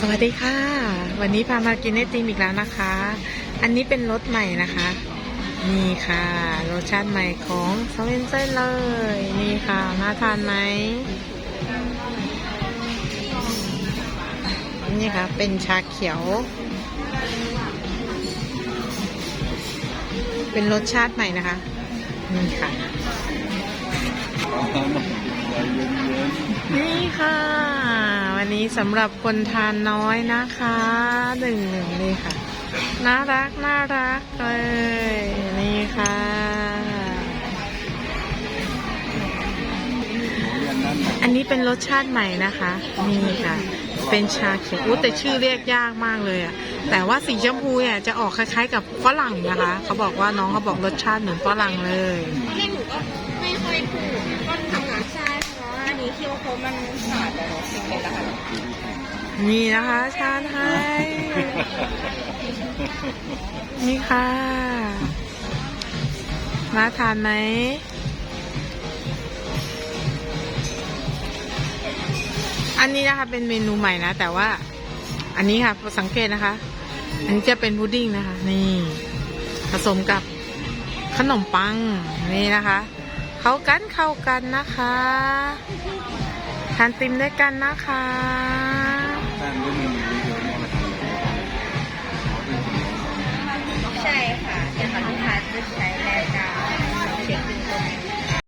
สวัสดีค่ะ วันนี้พามากินไอติมอีกแล้วนะคะ อันนี้เป็นรสใหม่นะคะ นี่ค่ะรสชาติใหม่ของสเวนเซนเลย นี่ค่ะน่าทานไหมนี่ค่ะ เป็นชาเขียว เป็นรสชาติใหม่นะคะ นี่ค่ะ นี่ค่ะ วันนี้สำหรับคนทานน้อยนะคะหนึ่งหนึ่งนี่ค่ะ น่ารักน่ารักเลย นี่ค่ะ อันนี้เป็นรสชาติใหม่นะคะ นี่ค่ะ เป็นชาเขียวอู้แต่ชื่อเรียกยากมากเลยอะแต่ว่าสีชมพูเนี่ยจะออกคล้ายๆ กับฝรั่งนะคะ เขาบอกว่าน้องเขาบอกรสชาติเหมือนฝรั่งเลยตอนแรกหนูก็ไม่ค่อยถูกก็ทำงานใช่เพราะว่าอันนี้คิวโคมันขาดแล้วสิ่ นี่นะคะ ชาไทย นี่ค่ะน่าทานไหมอันนี้นะคะเป็นเมนูใหม่นะ แต่ว่า อันนี้ค่ะสังเกตนะคะ อันนี้จะเป็นพุดดิ้งนะคะ นี่ ผสมกับขนมปังนี่นะคะ เข้ากันเข้ากันนะคะ ทานติมด้วยกันนะคะ Thank you.